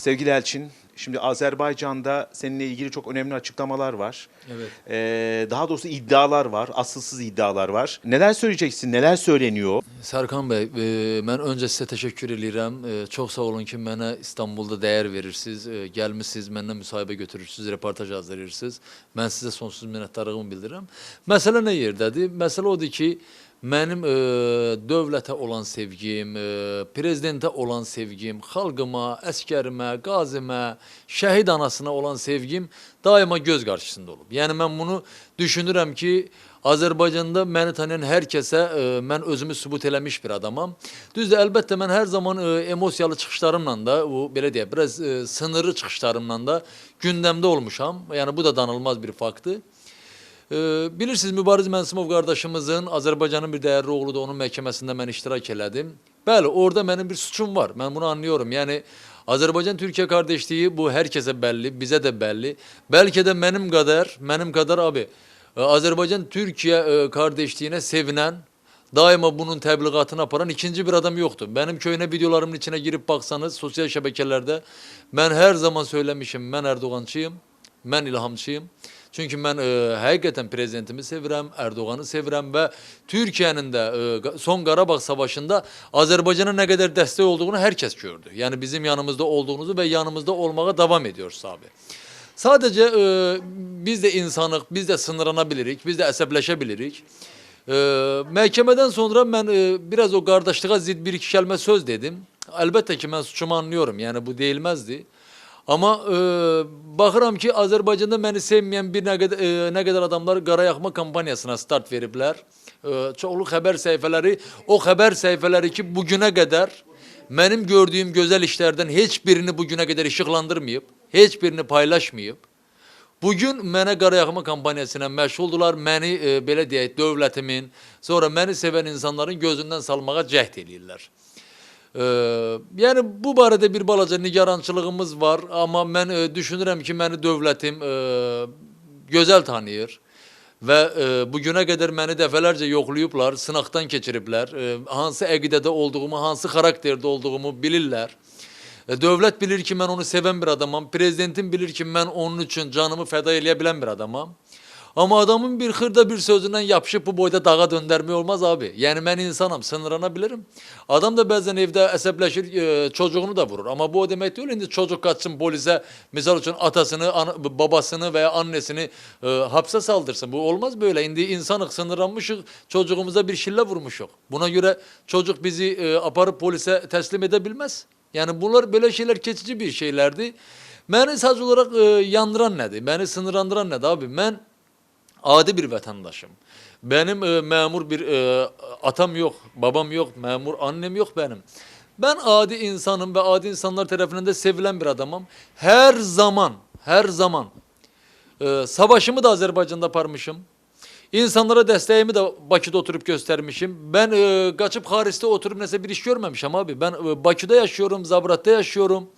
sevgili Elçin, şimdi Azerbaycan'da seninle ilgili çok önemli açıklamalar var. Evet. Ee, daha doğrusu iddialar var, asılsız iddialar var. Neler söyleyeceksin, neler söyleniyor? Serkan Bey, e, mən öncə sizə təşəkkür edirəm. E, Çox sağ olun ki, mənə İstanbulda dəyər verirsiniz. E, Gəlmisiniz, məndən müsahibə götürürsüz, reportaj hazırlayırsınız. Mən sizə sonsuz minnətdarlığımı bildirirəm. Məsələ nə yerdədir? Məsələ odur ki, mənim e, dövlətə olan sevgim, e, prezidentə olan sevgim, xalqıma, əskərimə, qazimə, şəhid anasına olan sevgim daima göz qarşısında olub. Yəni mən bunu düşünürəm ki, Azərbaycanda məni tanıyan hər kəsə e, mən özümü sübut eləmiş bir adamam. Düzdür, əlbəttə mən hər zaman e, emosiyalı çıxışlarımla da, bu belə deyək, biraz e, sınırlı çıxışlarımla da gündəmdə olmuşam. Yəni bu da danılmaz bir faktdır. E, bilirsiniz Mübariz Mənsimov qardaşımızın Azərbaycanın bir dəyərli oğludur, onun məhkəməsində mən iştirak elədim. Bəli, orada mənim bir suçum var. Mən bunu anlıyorum. Yəni Azərbaycan-Türkiyə qardaşlığı bu hər kəsə bəlli, bizə də bəlli. Bəlkə də mənim qədər, mənim qədər abi e, Azərbaycan-Türkiyə e, qardaşlığına sevinən, daima bunun təbliğatını aparan ikinci bir adam yoktur. Benim köyüne videolarımın içine girip baksanız sosyal şebekelerde ben her zaman söylemişim ben Erdoğançıyım, ben ilhamçıyım. Çünkü ben e, həqiqətən prezidentimi sevirəm, Erdoğan'ı sevirəm və Türkiye'nin de e, son Qarabağ Savaşı'nda Azərbaycana ne kadar dəstək olduğunu herkes gördü. Yani bizim yanımızda olduğunuzu ve yanımızda olmağa devam ediyoruz abi. Sadece e, biz de insanıq, biz de sınırlanabilirik, biz de əsəbləşebilirik. E, məhkəmədən sonra mən e, biraz o qardaşlığa zid bir iki kəlmə söz dedim. Əlbəttə ki, mən suçumu anlıyorum. Yəni bu deyilməzdi. Amma e, baxıram ki, Azərbaycanda məni sevməyən bir nə qədər, e, nə qədər adamlar qarayaxma kampaniyasına start veriblər. E, çoxlu xəbər səhifələri, o xəbər səhifələri ki, bugünə qədər mənim gördüyüm gözəl işlərdən heç birini bugünə qədər işıqlandırmayıb, heç birini paylaşmayıb. Bugün mənə qarayaxma kampaniyasına məşğuldular. Məni e, belə deyək, dövlətimin, sonra məni sevən insanların gözündən salmağa cəhd eləyirlər. E, yəni bu barədə bir balaca nigarançılığımız var, amma mən e, düşünürəm ki, məni dövlətim e, gözəl tanıyır və e, bugünə qədər məni dəfələrcə yoxlayıblar, sınaqdan keçiriblər. E, hansı əqidədə olduğumu, hansı xarakterdə olduğumu bilirlər. E, Dövlət bilir ki, mən onu sevən bir adamam. Prezidentim bilir ki, mən onun üçün canımı fəda eləyə bilən bir adamam. Amma adamın bir xırda bir sözündən yapışıb bu boyda dağa döndərmək olmaz abi. Yəni mən insanam, sınırlana bilirim. Adam da bəzən evdə əsəbləşir, e, çocuğunu da vurur. Amma bu o demək deyil indi çocuk qaçsın polisə, misal üçün atasını, ana- babasını və ya annesini e, hapse saldırsın. Bu olmaz böyle. İndi insanıq, sınırlanmışıq, çocuğumuza bir şillə vurmuşuq. Buna göre çocuk bizi e, aparıp polise teslim edebilmez. Yani bunlar böyle şeyler keçici bir şeylerdi. Beni sadece olarak e, yandıran nedir? Beni sınırlandıran nedir abi? Ben adi bir vatandaşım. Benim e, memur bir e, atam yok, babam yok, memur annem yok benim. Ben adi insanım ve adi insanlar tarafından da sevilen bir adamım. Her zaman, her zaman e, savaşımı da Azerbaycan'da aparmışım. İnsanlara desteğimi de Bakı'da oturup göstermişim. Ben e, kaçıp Haris'te oturup neyse bir iş görmemişim abi. Ben e, Bakı'da yaşıyorum, Zabrat'ta yaşıyorum.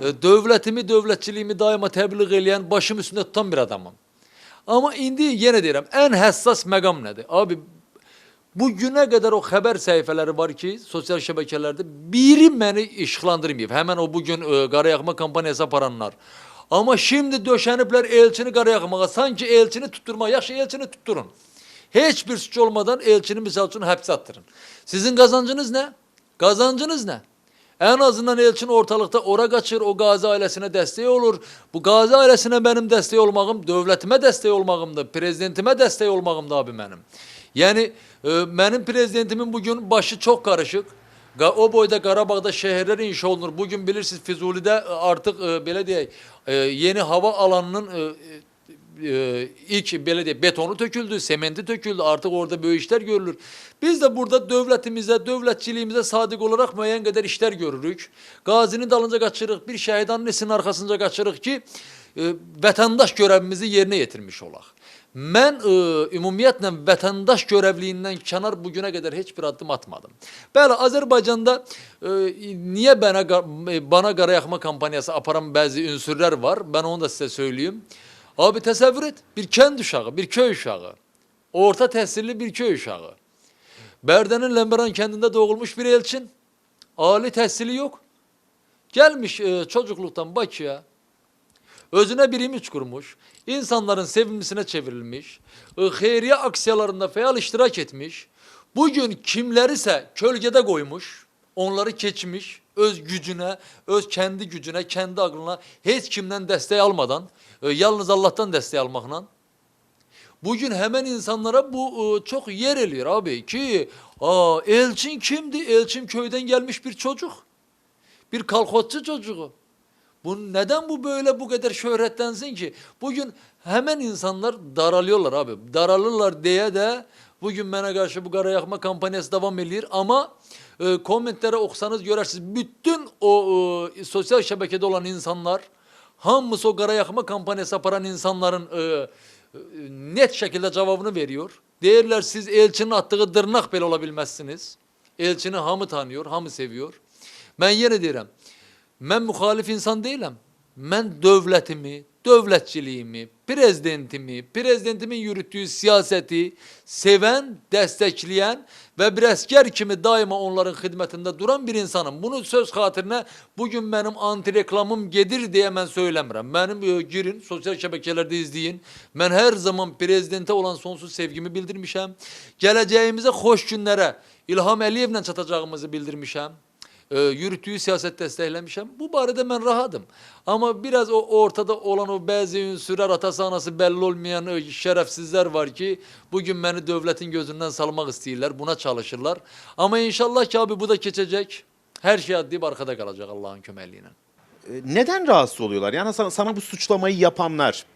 E, devletimi, devletçiliğimi daima tebliğ eyləyən, başım üstünde tutan bir adamım. Ama indi yenə deyirəm, ən həssas məqam nədir? Abi bu günə qədər o xəbər səhifələri var ki, sosial şəbəkələrdə biri məni işıqlandırmayıb. Həmən o bugün e, qarayaxma kampaniyası aparanlar. Amma şimdi döşəniblər elçini qarayaxmağa, sanki elçini tutturma, yaxşı elçini tutturun. Heç bir suç olmadan elçini misal üçün həbsə attırın. Sizin qazancınız nə? Qazancınız nə? En azından Elçin ortalıkta ora kaçır, o Gazi ailesine desteği olur. Bu Gazi ailesine benim desteği olmağım, devletime desteği olmağımdır, prezidentime desteği olmağımdır abi benim. Yani e, benim prezidentimin bugün başı çok karışık. O boyda Qarabağda şehirler inşa olunur. Bugün bilirsiniz Füzuli'de e, artık e, belə deyək, e, yeni hava alanının e, e, ilk belə deyək, betonu töküldü, sementi töküldü. Artık orada böyle işler görülür. Biz de burada devletimize, devletçiliğimize sadık olarak müəyyən qədər işler görürük. Gazinin dalınca qaçırıq, bir şəhid annesinin arxasınca qaçırıq ki, e, vətəndaş görevimizi yerinə yetirmiş olaq. Mən e, ümumiyyətlə vətəndaş görevliyindən kənar bugünə qədər heç bir addım atmadım. Bəli, Azərbaycanda e, niyə bana e, bana qarayaxma kampaniyası aparan bəzi ünsürlər var. Ben onu da sizə söyleyeyim. Abi təsəvvür et, bir kənd uşağı, bir köy uşağı, orta təhsilli bir köy uşağı. Bərdenin Lemberan kendinde doğulmuş bir elçin. Ali təhsili yok. Gelmiş e, çocukluktan Bakü'ye. Özüne bir imaj kurmuş. insanların sevimlisine çevrilmiş. E, hayriye aksiyalarında feal iştirak etmiş. Bugün kimleri ise kölgede koymuş. Onları geçmiş. Öz gücüne, öz kendi gücüne, kendi aklına hiç kimden destek almadan, e, yalnız Allah'tan destek almakla Bugün hemen insanlara bu e, çok yer eliyor abi ki aa, Elçin kimdi? Elçin köyden gelmiş bir çocuk. Bir kalkotçu çocuğu. Bu neden bu böyle bu kadar şöhretlensin ki? Bugün hemen insanlar daralıyorlar abi. Daralırlar diye de bugün bana karşı bu kara yakma kampanyası devam ediyor ama e, komentlere okusanız görürsünüz. Bütün o e, sosyal şebekede olan insanlar hamısı o kara yakma kampanyası yapan insanların e, e, net şekilde cevabını veriyor. Değerler siz elçinin attığı dırnak bile olabilmezsiniz. Elçini hamı tanıyor, hamı seviyor. Ben yine diyorum. Ben muhalif insan değilim. Ben devletimi, devletçiliğimi, prezidentimi, prezidentimin yürüttüğü siyaseti seven, destekleyen ve bir asker kimi daima onların hizmetinde duran bir insanım. Bunu söz hatırına bugün benim anti reklamım gedir diye ben söylemiyorum. Benim e, girin, sosyal şebekelerde izleyin. Ben her zaman prezidente olan sonsuz sevgimi bildirmişim. Geleceğimize hoş günlere İlham Aliyev'le çatacağımızı bildirmişim e, yürüttüğü siyaset desteklemişim. Bu barədə mən rahadım. Ama biraz o ortada olan o bazı ünsürler atası anası belli olmayan şerefsizler var ki bugün beni devletin gözünden salmak istiyorlar. Buna çalışırlar. Ama inşallah ki abi bu da geçecek. Her şey adlayıp arkada kalacak Allah'ın kömelliğine. Neden rahatsız oluyorlar? Yani sana, sana bu suçlamayı yapanlar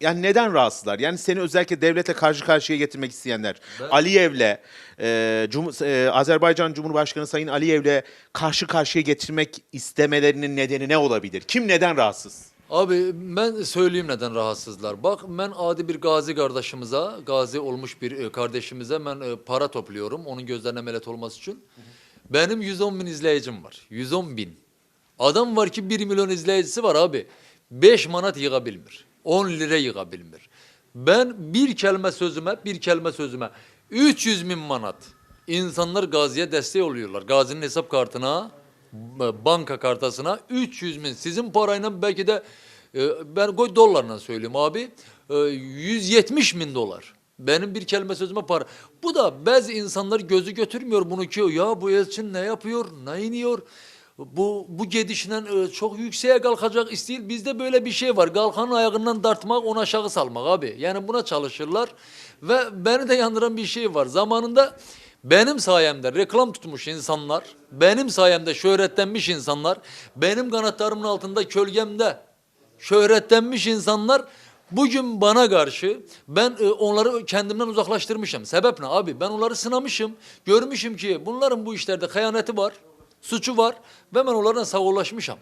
yani neden rahatsızlar? Yani seni özellikle devlete karşı karşıya getirmek isteyenler. Ben- Aliyev'le, e, Cum- e, Azerbaycan Cumhurbaşkanı Sayın Aliyev'le karşı karşıya getirmek istemelerinin nedeni ne olabilir? Kim neden rahatsız? Abi ben söyleyeyim neden rahatsızlar. Bak ben adi bir gazi kardeşimize, gazi olmuş bir e, kardeşimize ben e, para topluyorum. Onun gözlerine melet olması için. Benim 110 bin izleyicim var. 110 bin. Adam var ki 1 milyon izleyicisi var abi. 5 manat yığabilmir. 10 lira yığabilmir. Ben bir kelime sözüme, bir kelime sözüme 300 bin manat. İnsanlar Gazi'ye destek oluyorlar. Gazi'nin hesap kartına, b- banka kartasına 300 bin. Sizin parayla belki de e, ben koy dolarla söyleyeyim abi. e, 170 bin dolar. Benim bir kelime sözüme para. Bu da bazı insanlar gözü götürmüyor bunu ki ya bu Elçin ne yapıyor, ne iniyor. Bu bu gedişle e, çok yükseğe kalkacak istiyor. Bizde böyle bir şey var. Kalkanın ayağından dartmak, onu aşağı salmak abi. Yani buna çalışırlar. Ve beni de yandıran bir şey var. Zamanında benim sayemde reklam tutmuş insanlar, benim sayemde şöhretlenmiş insanlar, benim kanatlarımın altında kölgemde şöhretlenmiş insanlar bugün bana karşı ben e, onları kendimden uzaklaştırmışım. Sebep ne abi? Ben onları sınamışım. Görmüşüm ki bunların bu işlerde hıyaneti var, suçu var ve ben onlarla sağollaşmışım.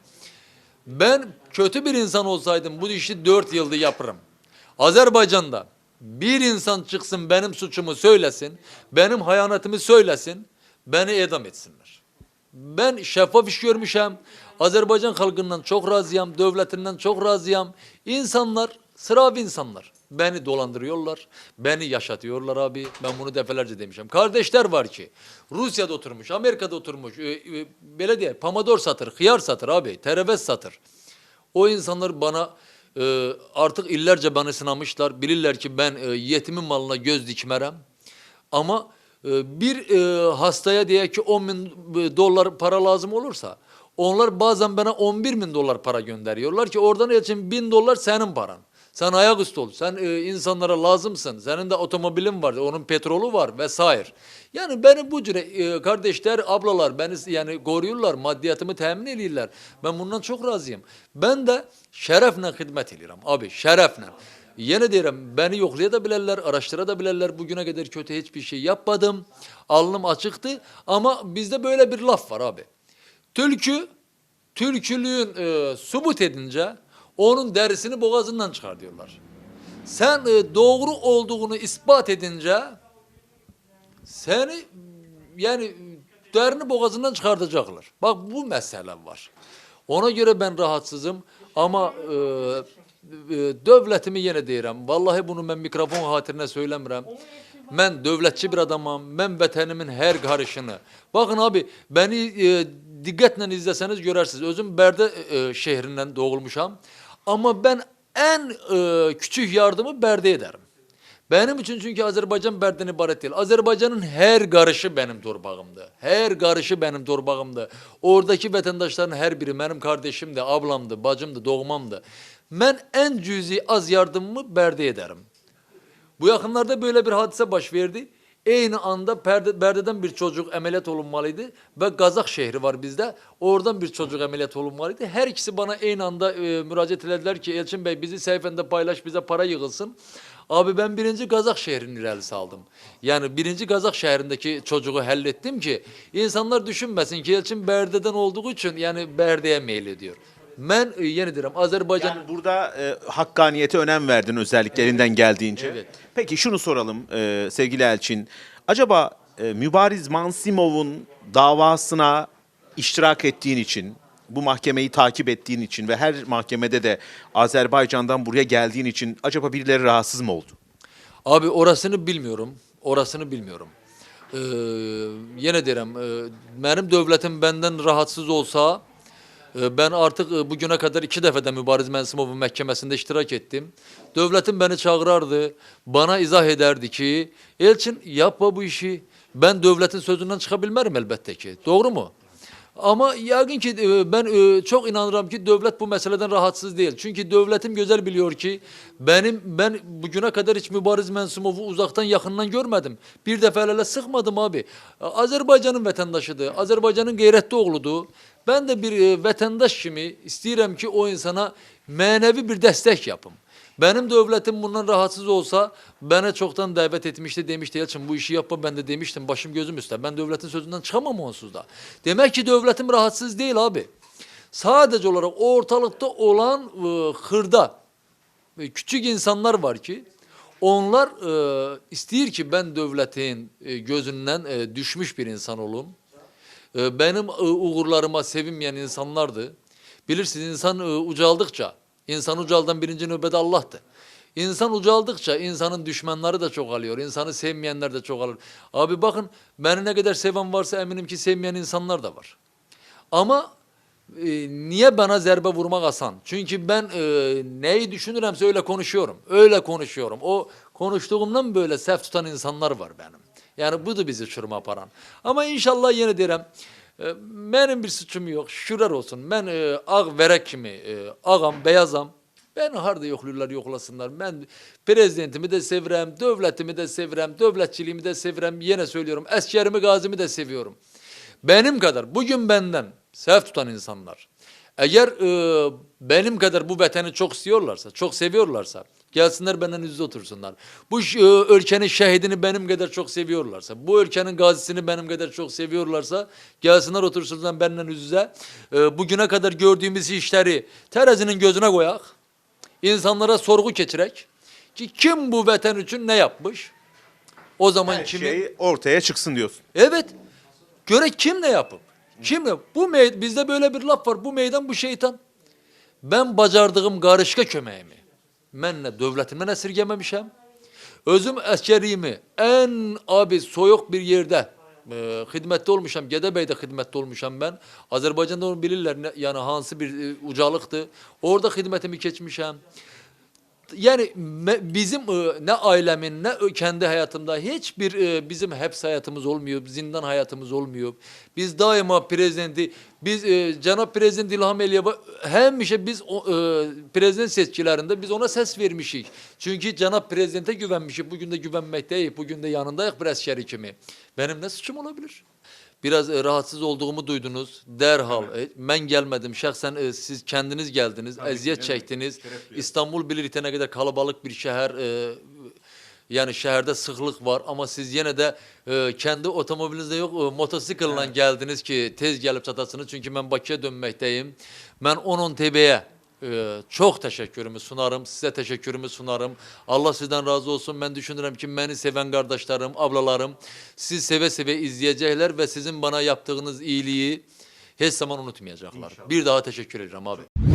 Ben kötü bir insan olsaydım bu işi dört yılda yaparım. Azerbaycan'da bir insan çıksın benim suçumu söylesin, benim hayanetimi söylesin, beni edam etsinler. Ben şeffaf iş görmüşüm. Azerbaycan halkından çok razıyam, devletinden çok razıyam. İnsanlar, sıravi insanlar. Beni dolandırıyorlar, beni yaşatıyorlar abi. Ben bunu defalarca demişim. Kardeşler var ki Rusya'da oturmuş, Amerika'da oturmuş, e, e, belediye, pamador satır, hıyar satır abi, terevet satır. O insanlar bana e, artık illerce beni sınamışlar. Bilirler ki ben e, yetimin malına göz dikmerem. Ama e, bir e, hastaya diye ki 10 bin e, dolar para lazım olursa onlar bazen bana 11 bin dolar para gönderiyorlar ki oradan için bin dolar senin paran. Sen ayaküstü ol. Sen e, insanlara lazımsın. Senin de otomobilin var. Onun petrolü var vesaire. Yani beni bu cüre e, kardeşler, ablalar beni yani koruyorlar. Maddiyatımı temin ediyorlar. Ben bundan çok razıyım. Ben de şerefle hizmet ediyorum. Abi şerefle. Yine derim beni yoklayabilirler, araştırabilirler. Bugüne kadar kötü hiçbir şey yapmadım. Alnım açıktı. Ama bizde böyle bir laf var abi. Tülkü, türkülüğün e, subut edince onun derisini boğazından çıkar diyorlar. Sen e, doğru olduğunu ispat edince seni yani derini boğazından çıkartacaklar. Bak bu mesele var. Ona göre ben rahatsızım ama e, e, devletimi yine deyirəm. Vallahi bunu ben mikrofon hatırına söylemirəm. Ben devletçi bir adamım. Ben vatanimin her karışını. Bakın abi beni e, dikkatle izleseniz görersiniz. Özüm Berde e, şehrinden doğulmuşam. Ama ben en e, küçük yardımı Berde ederim. Benim için çünkü Azerbaycan Bərdən ibarət değil. Azerbaycan'ın her karışı benim torbağımdı. Her karışı benim torbağımdı. Oradaki vatandaşların her biri benim kardeşimdi, ablamdı, bacımdı, doğmamdı. Ben en cüzi az yardımımı Bərdə ederim. Bu yakınlarda böyle bir hadise baş verdi. Aynı anda perde, Berde'den bir çocuk ameliyat olunmalıydı ve Gazak şehri var bizde. Oradan bir çocuk ameliyat olunmalıydı. Her ikisi bana aynı anda e, müracaat ettiler ki Elçin Bey bizi sayfanda paylaş bize para yığılsın. Abi ben birinci Gazak şehrinin ilerisi aldım. Yani birinci Gazak şehrindeki çocuğu hallettim ki insanlar düşünmesin ki Elçin Berde'den olduğu için yani Berde'ye meylediyor. Ben e, yeni diyorum Azerbaycan Yani burada e, hakkaniyete önem verdin özelliklerinden geldiğince. Evet. Peki şunu soralım e, sevgili Elçin. Acaba e, Mübariz Mansimov'un davasına iştirak ettiğin için, bu mahkemeyi takip ettiğin için ve her mahkemede de Azerbaycan'dan buraya geldiğin için acaba birileri rahatsız mı oldu? Abi orasını bilmiyorum. Orasını bilmiyorum. Ee, yine derim, e, benim devletim benden rahatsız olsa ben artık e, bugüne kadar iki defa da Mübariz Mensimov'un mahkemesinde iştirak ettim. Devletim beni çağırırdı, bana izah ederdi ki Elçin yapma bu işi. Ben devletin sözünden çıkabilmem elbette ki. Doğru mu? Ama yakın ki e, ben e, çok inanırım ki devlet bu meseleden rahatsız değil. Çünkü devletim güzel biliyor ki benim ben bugüne kadar hiç mübariz mensumovu uzaktan yakından görmedim. Bir defa hele sıkmadım abi. Azerbaycan'ın vatandaşıdır. Azerbaycan'ın gayretli oğludur. Ben de bir e, vatandaş kimi isteyirim ki o insana manevi bir destek yapım. Benim devletim bundan rahatsız olsa bana çoktan davet etmişti demişti Yalçın bu işi yapma ben de demiştim başım gözüm üstte. Ben devletin sözünden çıkamam onsuz da. Demek ki devletim rahatsız değil abi. Sadece olarak ortalıkta olan e, hırda e, küçük insanlar var ki onlar e, istiyor ki ben devletin e, gözünden e, düşmüş bir insan olum. E, benim e, uğurlarıma sevinmeyen insanlardı. Bilirsiniz insan e, ucaldıkça, insan ucaldan birinci nöbede Allah'tı. İnsan ucaldıkça insanın düşmanları da çok alıyor. insanı sevmeyenler de çok alır. Abi bakın beni ne kadar seven varsa eminim ki sevmeyen insanlar da var. Ama e, niye bana zerbe vurmak asan? Çünkü ben e, neyi düşünüremse öyle konuşuyorum. Öyle konuşuyorum. O konuştuğumdan böyle sef tutan insanlar var benim. Yani bu da bizi çürüme paran. Ama inşallah yine derim. E, benim bir suçum yok. Şükürler olsun. Ben e, ağ verek kimi, e, ağam, beyazam. Ben harda yokluyorlar yoklasınlar. Ben prezidentimi de sevirem, devletimi de sevirem, devletçiliğimi de sevirem. Yine söylüyorum. Eskerimi, gazimi de seviyorum. Benim kadar bugün benden sef tutan insanlar eğer e, benim kadar bu vatani çok istiyorlarsa, çok seviyorlarsa gelsinler benden yüzde otursunlar. Bu e, ülkenin şehidini benim kadar çok seviyorlarsa, bu ülkenin gazisini benim kadar çok seviyorlarsa gelsinler otursunlar benden yüz yüze. E, bugüne kadar gördüğümüz işleri terazinin gözüne koyak. insanlara sorgu geçirek ki kim bu vatan için ne yapmış? O zaman Her kimi şey ortaya çıksın diyorsun. Evet. Göre kim ne yapıp? Ne? Bu bizde böyle bir laf var. Bu meydan bu şeytan. Ben bacardığım karışka kömeğimi. Ben ne devletimden esirgememişim. Özüm askeriyimi en abi soyuk bir yerde e, hizmette olmuşam. Gedebey'de hizmette olmuşam ben. Azerbaycan'da onu bilirler. yani hansı bir e, ucalıktı. Orada hizmetimi geçmişim. Yani bizim e, ne ailemin ne ö- kendi hayatımda hiçbir e, bizim hapis hayatımız olmuyor, zindan hayatımız olmuyor. Biz daima prezidenti, biz e, Cenab Prezident İlham Aliyev'e hem işe biz o, prezident seçkilerinde biz ona ses vermişik. Çünkü Cenab Prezident'e güvenmişik. Bugün de güvenmekteyiz. Bugün de yanındayız bir askeri kimi. Benim ne suçum olabilir? Biraz e, rahatsız olduğumu duydunuz. Derhal. e, ben gelmedim. Şahsen e, siz kendiniz geldiniz. eziyet çektiniz. İstanbul bilir ne kadar kalabalık bir şehir. e, yani şehirde sıklık var ama siz yine de e, kendi otomobilinizde yok e, motosikletle geldiniz ki tez gelip çatasınız. Çünkü ben Bakı'ya dönmekteyim. Ben onun TB'ye ee, çok teşekkürümü sunarım. Size teşekkürümü sunarım. Allah sizden razı olsun. Ben düşünürüm ki beni seven kardeşlerim, ablalarım siz seve seve izleyecekler ve sizin bana yaptığınız iyiliği hiç zaman unutmayacaklar. Bir daha teşekkür ederim abi.